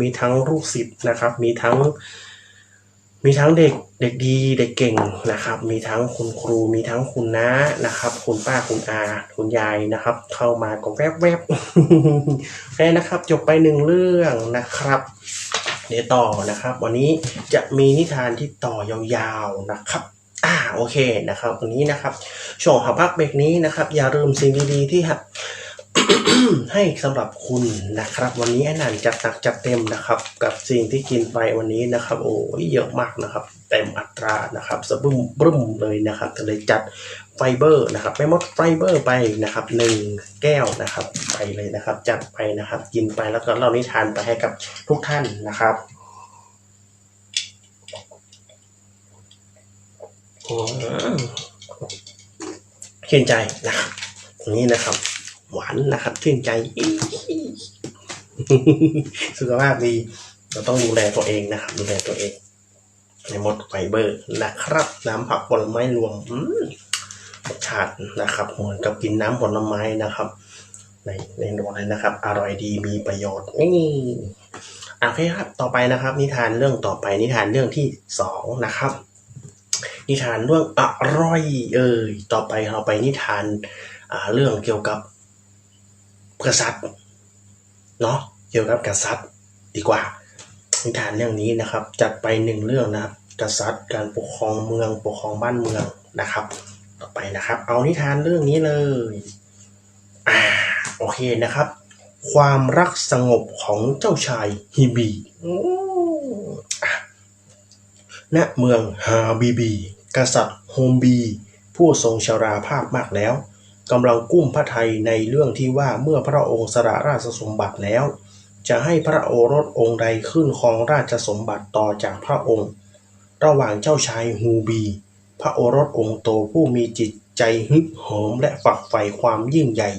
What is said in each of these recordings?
มีทั้งลูกศิษย์นะครับ มีทั้ง มีทั้งเด็กเด็กดีเด็กเก่งนะครับ มีทั้งคุณครู มีทั้งคุณน้านะครับ คุณป้าคุณอาคุณยายนะครับ เข้ามาก็แวบๆแค่นะครับ จบไปหนึ่งเรื่องนะครับเดี๋ยวต่อนะครับ วันนี้จะมีนิทานที่ต่อยาวๆนะครับอ่าโอเคนะครับวันนี้นะครับช่วงหาพักเบรกนี้นะครับ อย่าลืมสิ่งดีๆที่ฮะ ให้สำหรับคุณนะครับ วันนี้แอนนันจัดหนักจัดเต็มนะครับ กับสิ่งที่กินไปวันนี้นะครับ โอ้ยเยอะมากนะครับ เต็มอัตรานะครับสะบึ้มบึ้มเลยนะครับก็เลยจัดไฟเบอร์นะครับไม่มดไฟเบอร์ไปนะครับหนึ่งแก้วนะครับไปเลยนะครับ จัดไปนะครับ กินไปแล้วก็เล่านิทานไปให้กับทุกท่านนะครับอืมชื่นใจนะครับนนี้นะครับ หวานนะครับชื่นใจ สุขภาพดีเราต้องดูแลตัวเองนะครับ ดูแลตัวเองในมดไฟเบอร์นะครับ น้ำผักผลไม้รวมอืมรสชาตินะครับเหมือนกับกินน้ำผลไม้นะครับ ในในโนเลยนะครับ อร่อยดีมีประโยชน์นี่โอเคครับต่อไปนะครับ นิทานเรื่องต่อไปนิทานเรื่องที่สองนะครับ นิทานเรื่องอร่อย เอ่ยต่อไปเราไปนิทานอ่าเรื่องเกี่ยวกับ กษัตริย์เนาะเกี่ยวกับกษัตริย์ดีกว่านิทานเรื่องนี้นะครับ จัดไปหนึ่งเรื่องนะครับ กษัตริย์การปกครองเมืองปกครองบ้านเมืองนะครับ ต่อไปนะครับ เอานิทานเรื่องนี้เลยอ่าโอเคนะครับ ความรักสงบของเจ้าชายฮิบีณเมืองฮาบีบี กษัตริย์โฮมบี ผู้ทรงชราภาพมากแล้ว กำลังกุ้มพระไทยในเรื่องที่ว่าเมื่อพระองค์สละราชสมบัติแล้ว จะให้พระโอรสองค์ใดขึ้นครองราชสมบัติต่อจากพระองค์ ระหว่างเจ้าชายฮูบี พระโอรสองค์โตผู้มีจิตใจฮึกเหิมและฝักใฝ่ความยิ่งใหญ่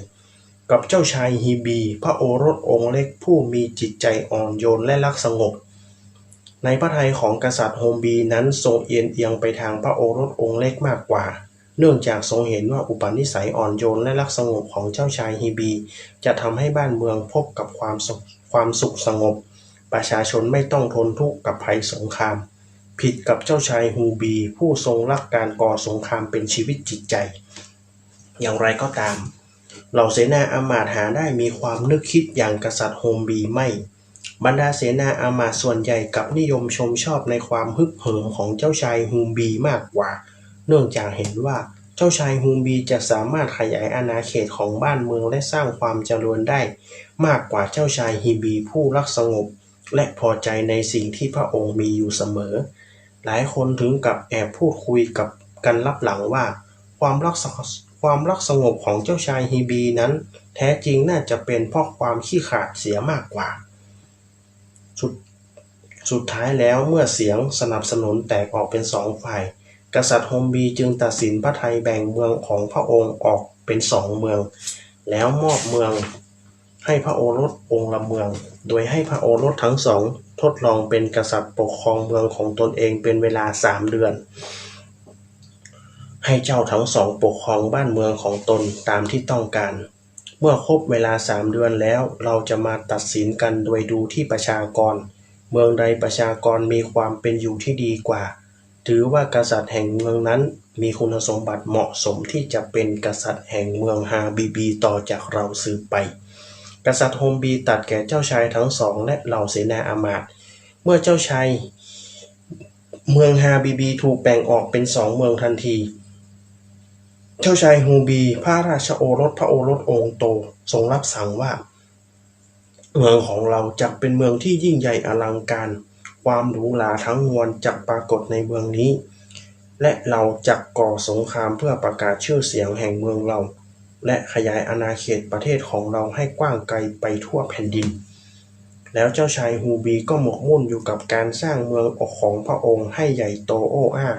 กับเจ้าชายฮีบี พระโอรสองค์เล็กผู้มีจิตใจอ่อนโยนและรักสงบในพระทัยของกษัตริย์โฮมบีนั้นทรงเอียงเอียงไปทางพระโอรสองค์เล็กมากกว่า เนื่องจากทรงเห็นว่าอุปนิสัยอ่อนโยนและรักสงบของเจ้าชายฮีบี จะทำให้บ้านเมืองพบกับความสุขความสุขสงบ ประชาชนไม่ต้องทนทุกข์กับภัยสงคราม ผิดกับเจ้าชายฮูบี ผู้ทรงรักการก่อสงครามเป็นชีวิตจิตใจ อย่างไรก็ตาม เหล่าเสนาอามาตย์หาได้มีความนึกคิดอย่างกษัตริย์โฮมบีไม่บรรดาเสนาอามาตส่วนใหญ่กับนิยมชมชอบในความฮึกเหิมของเจ้าชายฮูมบีมากกว่า เนื่องจากเห็นว่าเจ้าชายฮูมบีจะสามารถขยายอาณาเขตของบ้านเมืองและสร้างความเจริญได้ มากกว่าเจ้าชายฮีบีผู้รักสงบ และพอใจในสิ่งที่พระองค์มีอยู่เสมอ หลายคนถึงกับแอบพูดคุยกับกันลับหลังว่า ความรักความรักสงบของเจ้าชายฮีบีนั้น แท้จริงน่าจะเป็นเพราะความขี้ขลาดเสียมากกว่าสุดสุดท้ายแล้วเมื่อเสียงสนับสนุนแตกออกเป็นสองฝ่าย กษัตริย์โฮมบีจึงตัดสินพระไทยแบ่งเมืองของพระองค์ออกเป็นสองเมือง แล้วมอบเมืองให้พระโอรสองค์ละเมือง โดยให้พระโอรสทั้งสองทดลองเป็นกษัตริย์ปกครองเมืองของตนเองเป็นเวลาสามเดือน ให้เจ้าทั้งสองปกครองบ้านเมืองของตนตามที่ต้องการ เมื่อครบเวลาสามเดือนแล้วเราจะมาตัดสินกันโดยดูที่ประชากร เมืองใดประชากรมีความเป็นอยู่ที่ดีกว่า ถือว่ากษัตริย์แห่งเมืองนั้น มีคุณสมบัติเหมาะสมที่จะเป็นกษัตริย์แห่งเมืองฮาบีบีต่อจากเราสืบไป กษัตริย์โฮมบีตัดแก่เจ้าชายทั้งสองและเหล่าเสนาอามาตย์เมื่อเจ้าชายเมืองฮาบีบีถูกแบ่งออกเป็นสองเมืองทันที เจ้าชายฮูบี พระราชโอรสพระโอรสองค์โตทรงรับสั่งว่า เมืองของเราจะเป็นเมืองที่ยิ่งใหญ่อลังการ ความหรูหราทั้งมวลจะปรากฏในเมืองนี้ และเราจะก่อสงครามเพื่อประกาศชื่อเสียงแห่งเมืองเรา และขยายอาณาเขตประเทศของเราให้กว้างไกลไปทั่วแผ่นดิน แล้วเจ้าชายฮูบีก็หมกมุ่นอยู่กับการสร้างเมืองอกของพระองค์ให้ใหญ่โตโอ้อา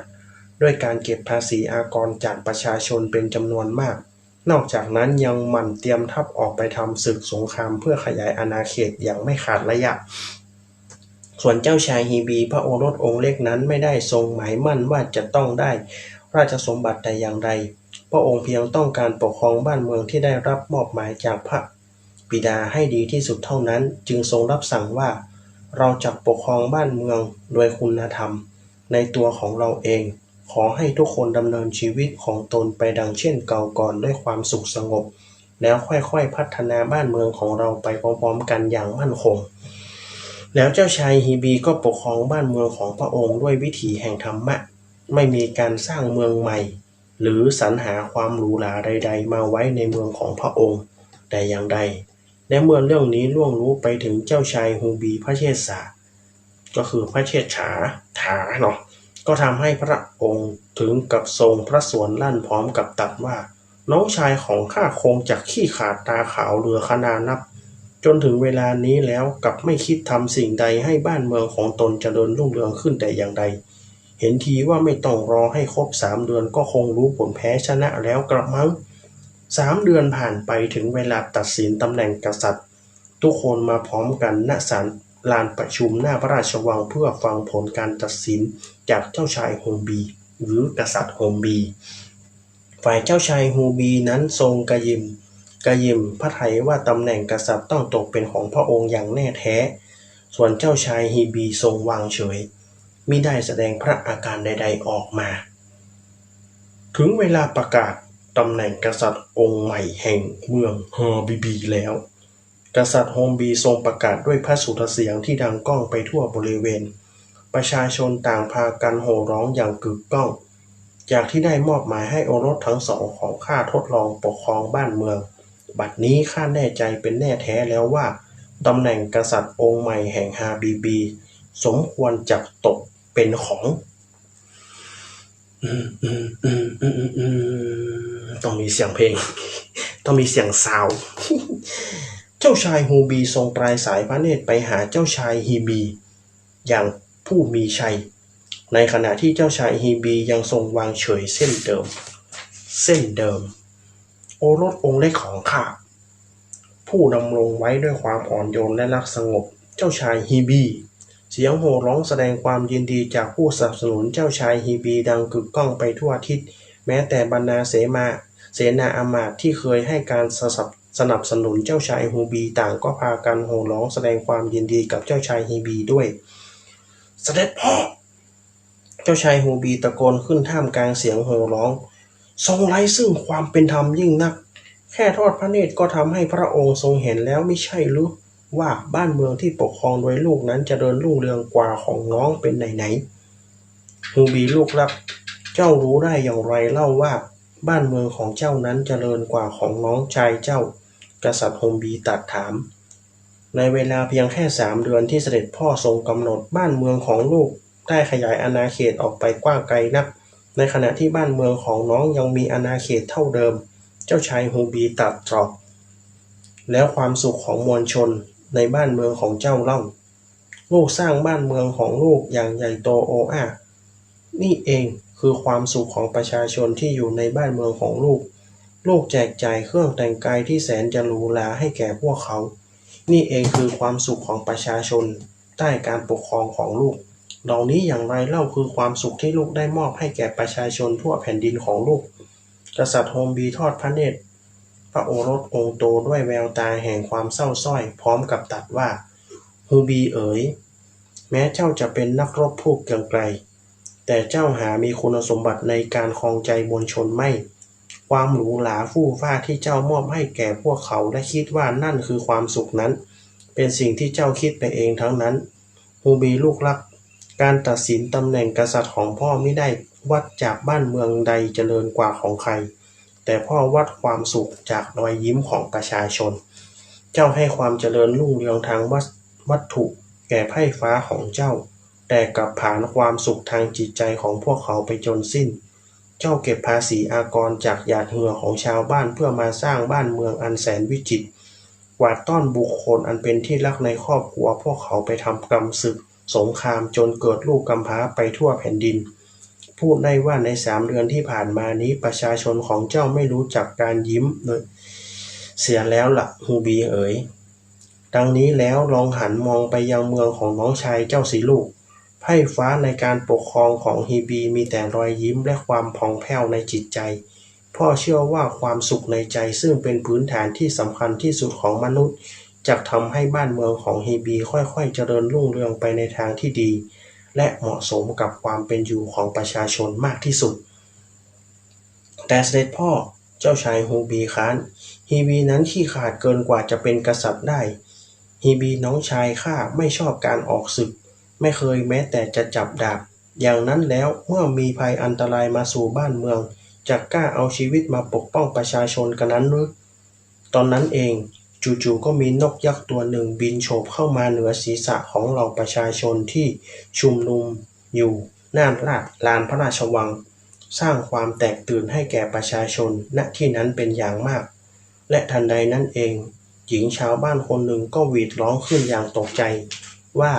ด้วยการเก็บภาษีอากรจากประชาชนเป็นจำนวนมาก นอกจากนั้นยังหมั่นเตรียมทัพออกไปทำศึกสงครามเพื่อขยายอาณาเขตอย่างไม่ขาดระยะ ส่วนเจ้าชายฮีบี พระโอรสองค์เล็กนั้นไม่ได้ทรงหมายมั่นว่าจะต้องได้ราชสมบัติแต่อย่างใด พระองค์เพียงต้องการปกครองบ้านเมืองที่ได้รับมอบหมายจากพระบิดาให้ดีที่สุดเท่านั้น จึงทรงรับสั่งว่า เราจะปกครองบ้านเมืองโดยคุณธรรม ในตัวของเราเอง ขอให้ทุกคนดำเนินชีวิตของตนไปดังเช่นเก่าก่อนด้วยความสุขสงบ แล้วค่อยๆพัฒนาบ้านเมืองของเราไปพร้อมๆกันอย่างมั่นคง แล้วเจ้าชายฮีบีก็ปกครองบ้านเมืองของพระองค์ด้วยวิถีแห่งธรรมะ ไม่มีการสร้างเมืองใหม่ หรือสรรหาความหรูหราใด ๆ มาไว้ในเมืองของพระองค์ แต่อย่างใด และเมื่อเรื่องนี้ล่วงรู้ไปถึงเจ้าชายฮูบีพระเชษฐาก็คือพระเชษฐาถาเนาะก็ทำให้พระองค์ถึงกับทรงพระสวนลั่นพร้อมกับตรัดว่า น้องชายของข้าคงจะขี้ขาดตาขาวเรือขนานับ จนถึงเวลานี้แล้วกลับไม่คิดทำสิ่งใดให้บ้านเมืองของตนจเจริญรุ่งเรืองขึ้นแต่อย่างใด เห็นทีว่าไม่ต้องรอให้ครบสามเดือนก็คงรู้ผลแพ้ชนะแล้วกระมังสามเดือนผ่านไปถึงเวลาตัดสินตำแหน่งกษัตริย์ ทุกคนมาพร้อมกันณศาลลานประชุมหน้าพระราชวังเพื่อฟังผลการตัดสินจากเจ้าชายโฮมบี หรือกษัตริย์โฮมบี ฝ่ายเจ้าชายโฮูบีนั้นทรงกระยิม กระยิมพระไทยว่าตำแหน่งกษัตริย์ต้องตกเป็นของพระองค์อย่างแน่แท้ ส่วนเจ้าชายฮีบีทรงวางเฉยมิได้แสดงพระอาการใด ๆออกมา ถึงเวลาประกาศตำแหน่งกษัตริย์องค์ใหม่แห่งเมืองฮอบีบีแล้ว กษัตริย์โฮมบีทรงประกาศด้วยพระสุรเสียงที่ดังก้องไปทั่วบริเวณ ประชาชนต่างพากันโห่ร้องอย่างกึกก้อง จากที่ได้มอบหมายให้โอรสทั้งสองของข้าทดลองปกครองบ้านเมือง บัดนี้ข้าแน่ใจเป็นแน่แท้แล้วว่าตำแหน่งกษัตริย์องค์ใหม่แห่งฮาบีบี สมควรจับตกเป็นของต้องมีเสียงเพลง ต้องมีเสียงซาว เจ้าชายฮูบีทรงปลายสายพระเนตรไปหาเจ้าชายฮีบี อย่างผู้มีชัย ในขณะที่เจ้าชายฮีบียังทรงวางเฉยเส้นเดิม เส้นเดิม โอรสองค์เล็กของข้า ผู้ดำรงไว้ด้วยความอ่อนโยนและรักสงบ เจ้าชายฮีบี เสียงโห่ร้องแสดงความยินดีจากผู้สนับสนุนเจ้าชายฮีบีดังกึกก้องไปทั่วทิศ แม้แต่บรรดาเสมาเสนาอามาตที่เคยให้การสนับสนับสนุนเจ้าชายฮูบีต่างก็พากันโห่ร้องแสดงความยินดีกับเจ้าชายฮีบีด้วย เสด็จพ่อ เจ้าชายฮูบีตะโกนขึ้นท่ามกลางเสียงโห่ร้อง ทรงไร้ซึ่งความเป็นธรรมยิ่งนัก แค่ทอดพระเนตรก็ทำให้พระองค์ทรงเห็นแล้วไม่ใช่หรือว่าบ้านเมืองที่ปกครองโดยลูกนั้นเจะเดินรุ่งเรืองกว่าของน้องเป็นไหนๆฮูบีลูกรัก เจ้ารู้ได้อย่างไรเล่าว่า บ้านเมืองของเจ้านั้นเจริญกว่าของน้องชายเจ้า กษัตริย์ฮมบีตัดถาม ในเวลาเพียงแค่สามเดือนที่เสด็จพ่อทรงกำหนดบ้านเมืองของลูกได้ขยายอาณาเขตออกไปกว้างไกลนัก ในขณะที่บ้านเมืองของน้องยังมีอาณาเขตเท่าเดิม เจ้าชายฮูบีตัดตรอบแล้วความสุขของมวลชนในบ้านเมืองของเจ้าเล่า ลูกสร้างบ้านเมืองของลูกอย่างใหญ่โตโอ้อานี่เองคือความสุขของประชาชนที่อยู่ในบ้านเมืองของลูก ลูกแจกจ่ายเครื่องแต่งกายที่แสนจะหรูหราให้แก่พวกเขา นี่เองคือความสุขของประชาชนใต้การปกครองของลูก เหล่านี้อย่างไรเล่าคือความสุขที่ลูกได้มอบให้แก่ประชาชนทั่วแผ่นดินของลูก กษัตริย์โฮมบีทอดพระเนตร พระโอรสองโตด้วยแววตาแห่งความเศร้าสร้อย พร้อมกับตรัดว่าฮูบีเอ๋ย แม้เจ้าจะเป็นนักรบผู้เกรียงไกรแต่เจ้าหามีคุณสมบัติในการครองใจมวลชนไม่ ความหรูหราฟู่ฟ้าที่เจ้ามอบให้แก่พวกเขาและคิดว่านั่นคือความสุขนั้น เป็นสิ่งที่เจ้าคิดไปเองทั้งนั้นฮูบีลูกรัก การตัดสินตำแหน่งกษัตริย์ของพ่อไม่ได้วัดจากบ้านเมืองใดเจริญกว่าของใคร แต่พ่อวัดความสุขจากรอยยิ้มของประชาชน เจ้าให้ความเจริญรุ่งเรืองทางวัตถุแก่ไพ่ฟ้าของเจ้า แต่กลับผ่านความสุขทางจิตใจของพวกเขาไปจนสิ้น เจ้าเก็บภาษีอากรจากหยาดเหงื่อของชาวบ้านเพื่อมาสร้างบ้านเมืองอันแสนวิจิตรกวาดต้อนบุคคลอันเป็นที่รักในครอบครัวพวกเขาไปทำกรรมศึก สงครามจนเกิดลูกกำพร้าไปทั่วแผ่นดิน พูดได้ว่าในสามเดือนที่ผ่านมานี้ประชาชนของเจ้าไม่รู้จักการยิ้มเลยเสียแล้วละ่ะฮูบีเอ๋ยดังนี้แล้วลองหันมองไปยังเมืองของน้องชายเจ้าสีลูกไพ่ฟ้าในการปกครองของฮีบีมีแต่รอยยิ้มและความผ่องแผ้วในจิตใจ พ่อเชื่อว่าความสุขในใจซึ่งเป็นพื้นฐานที่สำคัญที่สุดของมนุษย์ จะทำให้บ้านเมืองของฮีบีค่อยๆ เจริญรุ่งเรืองไปในทางที่ดี และเหมาะสมกับความเป็นอยู่ของประชาชนมากที่สุด แต่เสด็จพ่อเจ้าชายฮูบีค้านฮีบีนั้นขี้ขาดเกินกว่าจะเป็นกษัตริย์ได้ฮีบีน้องชายข้าไม่ชอบการออกศึก ไม่เคยแม้แต่จะจับดาบ อย่างนั้นแล้วเมื่อมีภัยอันตรายมาสู่บ้านเมืองจะกล้าเอาชีวิตมาปกป้องประชาชนกันนั้นหรือตอนนั้นเอง จู่ๆ ก็มีนกยักษ์ตัวหนึ่งบินโฉบเข้ามาเหนือศีรษะของเหล่าประชาชนที่ชุมนุมอยู่หน้าลาดลานพระราชวัง สร้างความแตกตื่นให้แก่ประชาชนณที่นั้นเป็นอย่างมาก และทันใดนั้นเอง หญิงชาวบ้านคนหนึ่งก็หวีดร้องขึ้นอย่างตกใจ ว่า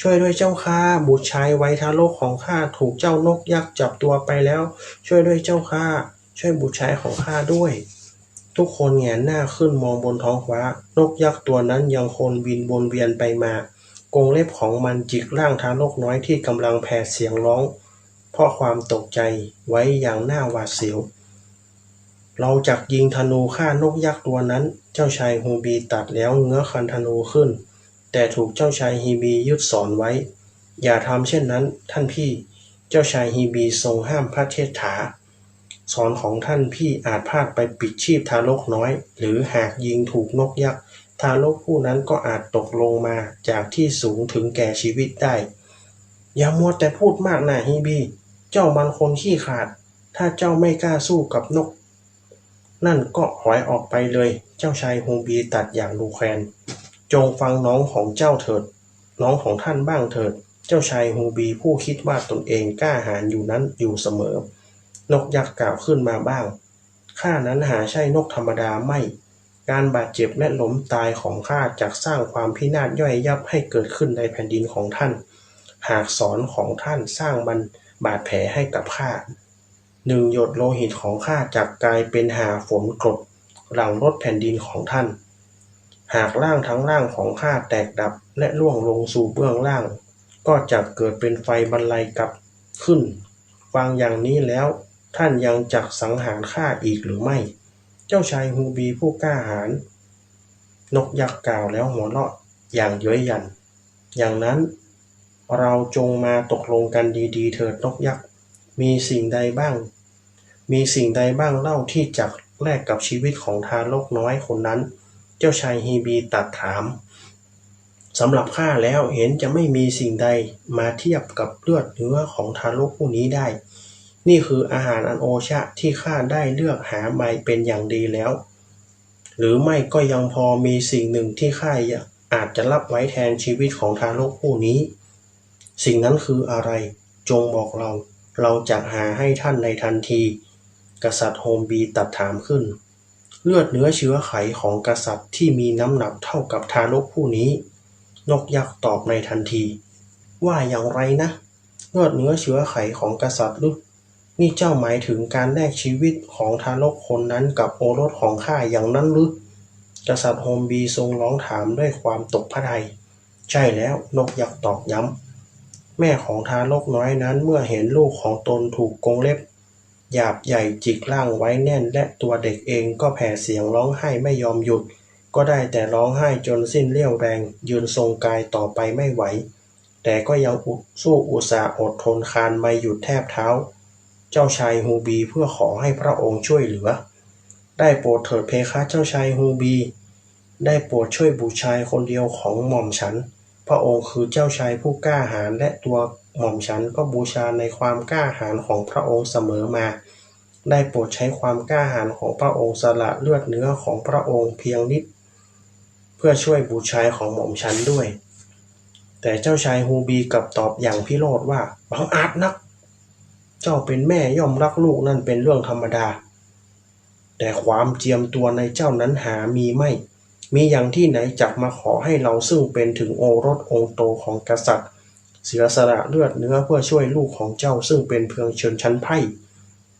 ช่วยด้วยเจ้าข้าบุตรชายไว้ทารกของข้าถูกเจ้านกยักษ์จับตัวไปแล้ว ช่วยด้วยเจ้าข้าช่วยบุตรชายของข้าด้วย ทุกคนแงนหน้าขึ้นมองบนท้องฟ้า นกยักษ์ตัวนั้นยังคงบินวนเวียนไปมา กรงเล็บของมันจิกร่างทารกน้อยที่กำลังแผ่เสียงร้อง เพราะความตกใจไว้อย่างหน้าหวาดเสียว เราจักยิงธนูฆ่านกยักษ์ตัวนั้น เจ้าชายฮูบีตัดแล้วเงื้อคันธนูขึ้น แต่ถูกเจ้าชายฮีบียึดสอนไว้ อย่าทำเช่นนั้น ท่านพี่ เจ้าชายฮีบีทรงห้ามพระเทษฐา สอนของท่านพี่อาจพลาดไปปิดชีพทารกน้อย หรือหากยิงถูกนกยักษ์ทารกผู้นั้นก็อาจตกลงมาจากที่สูงถึงแก่ชีวิตได้ อย่ามัวแต่พูดมากนะฮีบี เจ้ามันคนขี้ขาด ถ้าเจ้าไม่กล้าสู้กับนก นั่นก็หอยออกไปเลย เจ้าชายฮูบีตัดอย่างดูแคลนจงฟังน้องของเจ้าเถิด น้องของท่านบ้างเถิด เจ้าชายฮูบีผู้คิดว่าตนเองกล้าหาญอยู่นั้นอยู่เสมอ นกยักษ์กล่าวขึ้นมาบ้าง ข้านั้นหาใช่นกธรรมดาไม่ การบาดเจ็บและล้มตายของข้าจากสร้างความพินาศย่อยยับให้เกิดขึ้นในแผ่นดินของท่าน หากสอนของท่านสร้างมันบาดแผลให้กับข้าหนึ่งหยดโลหิตของข้าจักกลายเป็นหาฝนกรดหลังรถแผ่นดินของท่าน หากร่างทั้งร่างของข้าแตกดับและล่วงลงสู่เบื้องล่าง ก็จะเกิดเป็นไฟบรรลัยกลับขึ้น ฟังอย่างนี้แล้ว ท่านยังจักสังหารข้าอีกหรือไม่ เจ้าชายฮูบีผู้กล้าหาญนกยักษ์กล่าวแล้วหัวเราะอย่างเย้ยยัน อย่างนั้นเราจงมาตกลงกันดีๆ เถิดนกยักษ์ มีสิ่งใดบ้าง มีสิ่งใดบ้างเล่าที่จักแลกกับชีวิตของทารกน้อยคนนั้น เจ้าชายฮีบีตัดถามสำหรับข้าแล้วเห็นจะไม่มีสิ่งใดมาเทียบกับเลือดเนื้อของทารกผู้นี้ได้ นี่คืออาหารอันโอชะที่ข้าได้เลือกหามาเป็นอย่างดีแล้ว หรือไม่ก็ยังพอมีสิ่งหนึ่งที่ข้าอาจจะรับไว้แทนชีวิตของทารกผู้นี้ สิ่งนั้นคืออะไร จงบอกเรา เราจะหาให้ท่านในทันที กษัตริย์โฮมบีตัดถามขึ้น เลือดเนื้อเชื้อไขของกษัตริย์ที่มีน้ำหนักเท่ากับทารกผู้นี้ นกยักษ์ตอบในทันที ว่าอย่างไรนะ เลือดเนื้อเชื้อไขของกษัตริย์หรือ นี่เจ้าหมายถึงการแลกชีวิตของทารกคนนั้นกับโอรสของข้าอย่างนั้นหรือกษัตริย์โฮมบีทรงร้องถามด้วยความตกพระทัยใช่แล้วนกยักษ์ตอกย้ำ แม่ของทารกน้อยนั้นเมื่อเห็นลูกของตนถูกกงเล็บ หยาบใหญ่จิกล่างไว้แน่นและตัวเด็กเองก็แผ่เสียงร้องไห้ไม่ยอมหยุด ก็ได้แต่ร้องไห้จนสิ้นเรี่ยวแรง ยืนทรงกายต่อไปไม่ไหว แต่ก็ยังสู้อุตสาห์อดทนคานไม่หยุดแทบเท้า เจ้าชายฮูบีเพื่อขอให้พระองค์ช่วยเหลือ ได้โปรดเถิดเพคะเจ้าชายฮูบี ได้โปรดช่วยบุตรชายคนเดียวของหม่อมฉัน พระองค์คือเจ้าชายผู้กล้าหาญและตัวหม่อมฉันก็บูชาในความกล้าหาญของพระองค์เสมอมา ได้โปรดใช้ความกล้าหาญของพระองค์สละเลือดเนื้อของพระองค์เพียงนิด เพื่อช่วยบุตรชายของหม่อมฉันด้วย แต่เจ้าชายฮูบีกลับตอบอย่างพิโรธว่าบังอาจนัก เจ้าเป็นแม่ย่อมรักลูกนั่นเป็นเรื่องธรรมดา แต่ความเจียมตัวในเจ้านั้นหามีไม่ มีอย่างที่ไหนจักมาขอให้เราซึ่งเป็นถึงโอรสองโตของกษัตริย์ เสียสละเลือดเนื้อเพื่อช่วยลูกของเจ้าซึ่งเป็นเพียงชนชั้นไพร่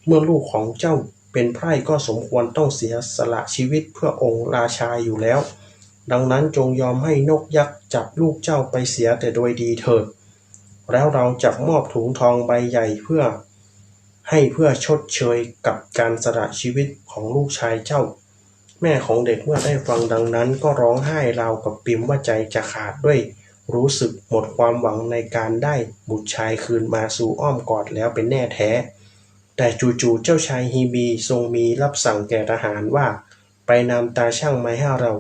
เมื่อลูกของเจ้าเป็นไพร่ก็สมควรต้องเสียสละชีวิตเพื่อองค์ราชาอยู่แล้ว ดังนั้นจงยอมให้นกยักษ์จับลูกเจ้าไปเสียแต่โดยดีเถิด แล้วเราจะมอบถุงทองใบใหญ่เพื่อ ให้เพื่อชดเชยกับการสละชีวิตของลูกชายเจ้า แม่ของเด็กเมื่อได้ฟังดังนั้น ก็ร้องไห้ราวกับปิมว่าใจจะขาดด้วย รู้สึกหมดความหวังในการได้บุตรชายคืนมาสู่อ้อมกอดแล้วเป็นแน่แท้ แต่จู่ๆเจ้าชายฮีบีทรงมีรับสั่งแก่ทหารว่า ไปนำตาช่างมาให้เรา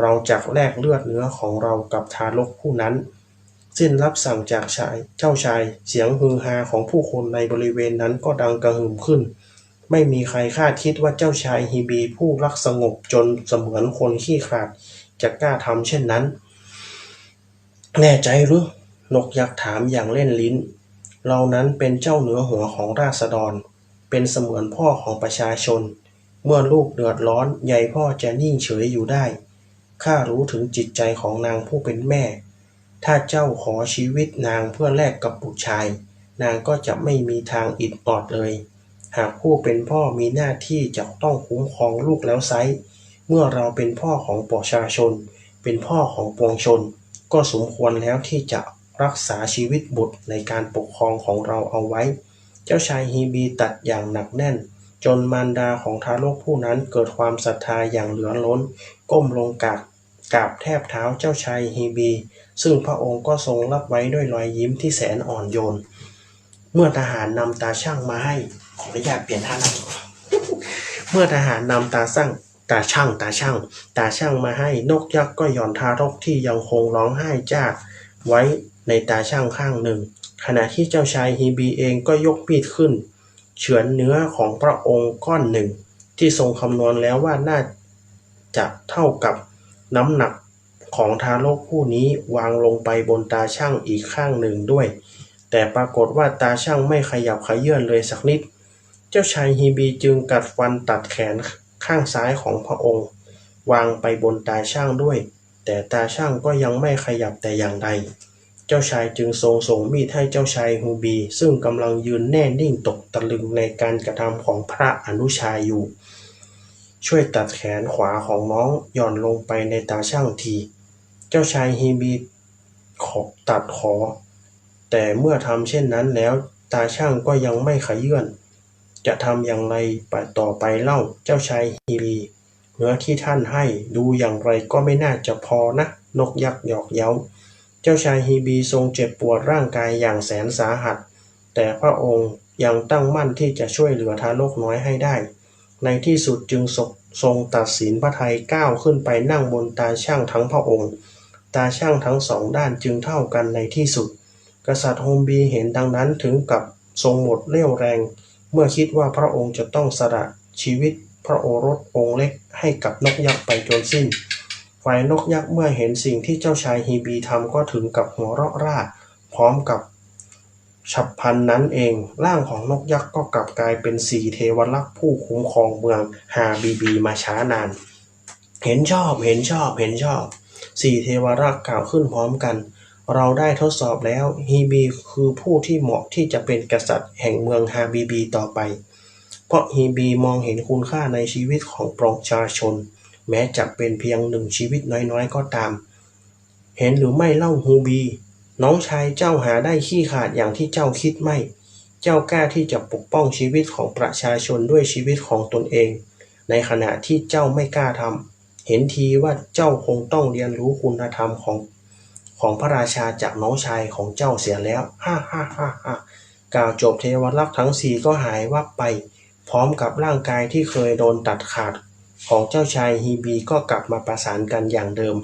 เราจักแลกเลือดเนื้อของเรากับทารกผู้นั้น สิ้นรับสั่งจากชายเจ้าชาย เสียงฮือฮาของผู้คนในบริเวณนั้นก็ดังกระหึ่มขึ้น ไม่มีใครคาดคิดว่าเจ้าชายฮีบีผู้รักสงบจนเสมือนคนขี้ขลาดจะกล้าทำเช่นนั้น แน่ใจหรือนกยักษ์ถามอย่างเล่นลิ้น เรานั้นเป็นเจ้าเหนือหัวของราษฎร เป็นเสมือนพ่อของประชาชน เมื่อลูกเดือดร้อนใหญ่พ่อจะนิ่งเฉยอยู่ได้ข้ารู้ถึงจิตใจของนางผู้เป็นแม่ ถ้าเจ้าขอชีวิตนางเพื่อแลกกับบุตรชาย นางก็จะไม่มีทางอิดออดเลย หากผู้เป็นพ่อมีหน้าที่จะต้องคุ้มครองลูกแล้วไซเมื่อเราเป็นพ่อของประชาชน เป็นพ่อของปวงชน ก็สมควรแล้วที่จะรักษาชีวิตบุตรในการปกครองของเราเอาไว้ เจ้าชายฮีบีตัดอย่างหนักแน่น จนมารดาของทารกผู้นั้นเกิดความศรัทธาอย่างเหลือล้น ก้มลงกราบ กราบแทบเท้าเจ้าชายฮีบี ซึ่งพระองค์ก็ทรงรับไว้ด้วยรอยยิ้มที่แสนอ่อนโยน เมื่อทหารนำตาช่างมาให้ ขออนุญาตเปลี่ยนท่านั่งเมื่อทหารนำตาช่างตาช่างตาช่างตาช่างมาให้นกยักษ์ก็หย่อนทารกที่ยังคงร้องไห้จ้าไว้ในตาช่างข้างหนึ่ง ขณะที่เจ้าชายฮีบีเองก็ยกมีดขึ้น เฉือนเนื้อของพระองค์ก้อนหนึ่ง ที่ทรงคำนวณแล้วว่าน่าจะเท่ากับ น้ำหนักของทารกผู้นี้วางลงไปบนตาช่างอีกข้างหนึ่งด้วย แต่ปรากฏว่าตาช่างไม่ขยับขยื่นเลยสักนิด เจ้าชายฮีบีจึงกัดฟันตัดแขนข้างซ้ายของพระองค์ วางไปบนตาช่างด้วย แต่ตาช่างก็ยังไม่ขยับแต่อย่างใด เจ้าชายจึงทรงส่งมีดให้เจ้าชายฮูบี ซึ่งกำลังยืนแน่นิ่งตกตะลึงในการกระทำของพระอนุชายอยู่ ช่วยตัดแขนขวาของน้องหย่อนลงไปในตาช่างที เจ้าชายฮีบีขอตัดขอ แต่เมื่อทำเช่นนั้นแล้ว ตาช่างก็ยังไม่ขยื่นจะทำอย่างไรไปต่อไปเล่าเจ้าชายฮีบีเนื้อที่ท่านให้ดูอย่างไรก็ไม่น่าจะพอนะ นกยักษ์หยอกเย้า เจ้าชายฮีบีทรงเจ็บปวดร่างกายอย่างแสนสาหัส แต่พระองค์ยังตั้งมั่นที่จะช่วยเหลือทารกน้อยให้ได้ ในที่สุดจึงทรงตัดสินพระทัยก้าวขึ้นไปนั่งบนตาช่างทั้งพระองค์ ตาช่างทั้งสองด้านจึงเท่ากันในที่สุด กษัตริย์โฮมบีเห็นดังนั้นถึงกับทรงหมดเรี่ยวแรง เมื่อคิดว่าพระองค์จะต้องสละชีวิตพระโอรสองค์เล็กให้กับนกยักษ์ไปจนสิ้นฝ่ายนกยักษ์เมื่อเห็นสิ่งที่เจ้าชายฮีบีทำก็ถึงกับหัวเราะร่าพร้อมกับ ฉับพลันนั้นเอง ร่างของนกยักษ์ก็กลับกลายเป็นสีเทวลักษ์ผู้คุ้มครองเมืองฮาบีบีมาช้านาน เห็นชอบเห็นชอบเห็นชอบ สี่เทวรักษ์กล่าวขึ้นพร้อมกัน เราได้ทดสอบแล้วฮีบีคือผู้ที่เหมาะที่จะเป็นกษัตริย์แห่งเมืองฮาบีบีต่อไป เพราะฮีบีมองเห็นคุณค่าในชีวิตของประชาชน แม้จะเป็นเพียงหนึ่งชีวิตน้อยๆก็ตาม เห็นหรือไม่เล่าฮูบี น้องชายเจ้าหาได้ขี้ขาดอย่างที่เจ้าคิดไม่ เจ้ากล้าที่จะปกป้องชีวิตของประชาชนด้วยชีวิตของตนเอง ในขณะที่เจ้าไม่กล้าทำเห็นทีว่าเจ้าคงต้องเรียนรู้คุณธรรมของของพระราชาจากน้องชายของเจ้าเสียแล้ว ฮ่าฮ่าฮ่าฮ่ากล่าวจบเทวรักษ์ทั้งสี่ก็หายวับไป พร้อมกับร่างกายที่เคยโดนตัดขาด ของเจ้าชายฮีบีก็กลับมาประสานกันอย่างเดิม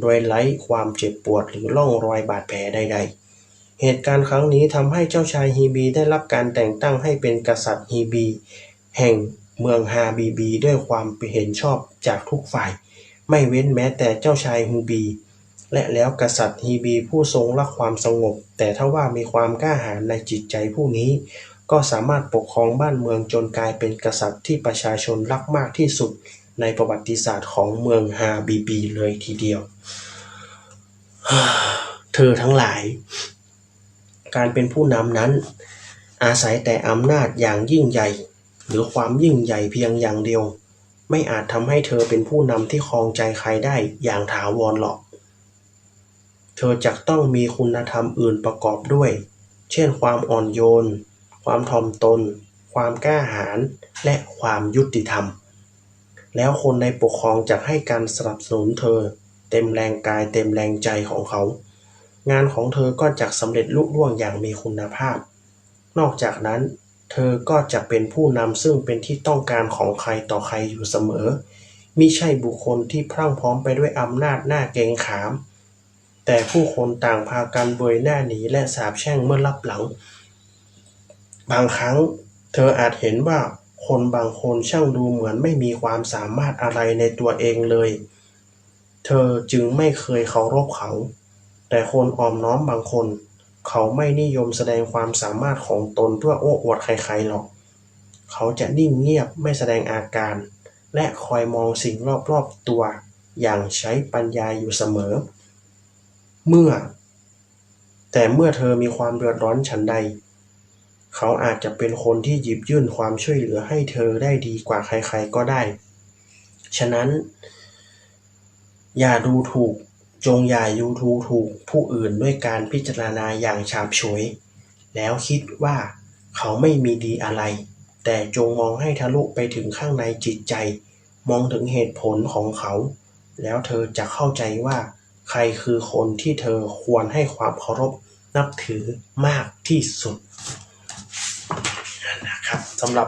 โดยไร้ความเจ็บปวดหรือร่องรอยบาดแผลใดๆ เหตุการณ์ครั้งนี้ทำให้เจ้าชายฮีบีได้รับการแต่งตั้งให้เป็นกษัตริย์ฮีบี แห่งเมืองฮาบีบีด้วยความเห็นชอบจากทุกฝ่าย ไม่เว้นแม้แต่เจ้าชายฮูบี และแล้วกษัตริย์ฮีบีผู้ทรงรักความสงบ แต่ถ้าว่ามีความกล้าหาญในจิตใจผู้นี้ ก็สามารถปกครองบ้านเมืองจนกลายเป็นกษัตริย์ที่ประชาชนรักมากที่สุด ในประวัติศาสตร์ของเมืองฮาบีบีเลยทีเดียว เธอทั้งหลาย การเป็นผู้นำนั้น อาศัยแต่อำนาจอย่างยิ่งใหญ่ หรือความยิ่งใหญ่เพียงอย่างเดียว ไม่อาจทำให้เธอเป็นผู้นำที่ครองใจใครได้อย่างถาวรหรอก เธอจะต้องมีคุณธรรมอื่นประกอบด้วย เช่น ความอ่อนโยน ความถ่อมตน ความกล้าหาญและความยุติธรรม แล้วคนในปกครองจะให้การสนับสนุนเธอ เต็มแรงกายเต็มแรงใจของเขา งานของเธอก็จะสำเร็จลุล่วงอย่างมีคุณภาพ นอกจากนั้น เธอก็จะเป็นผู้นำซึ่งเป็นที่ต้องการของใครต่อใครอยู่เสมอมิใช่บุคคลที่พรั่งพร้อมไปด้วยอำนาจหน้าเกงขาม แต่ผู้คนต่างพากันเบยหน้าหนีและสาบแช่งเมื่อรับหลัง บางครั้ง เธออาจเห็นว่า คนบางคนช่างดูเหมือนไม่มีความสามารถอะไรในตัวเองเลย เธอจึงไม่เคยเคารพเขา แต่คนอ่อมน้อมบางคน เขาไม่นิยมแสดงความสามารถของตนเพื่อโอ้อวดใครๆหรอก เขาจะนิ่งเงียบไม่แสดงอาการ และคอยมองสิ่งรอบๆตัว อย่างใช้ปัญญาอยู่เสมอ เมื่อ แต่เมื่อเธอมีความเดือดร้อนฉันใด เขาอาจจะเป็นคนที่หยิบยื่นความช่วยเหลือให้เธอได้ดีกว่าใคร ๆ ก็ได้ ฉะนั้น อย่าดูถูก จงอย่ายูทูถูกผู้อื่นด้วยการพิจารณาอย่างฉาบฉวย แล้วคิดว่าเขาไม่มีดีอะไร แต่จงมองให้ทะลุไปถึงข้างในจิตใจ มองถึงเหตุผลของเขา แล้วเธอจะเข้าใจว่า ใครคือคนที่เธอควรให้ความเคารพนับถือมากที่สุด นะครับสำหรับ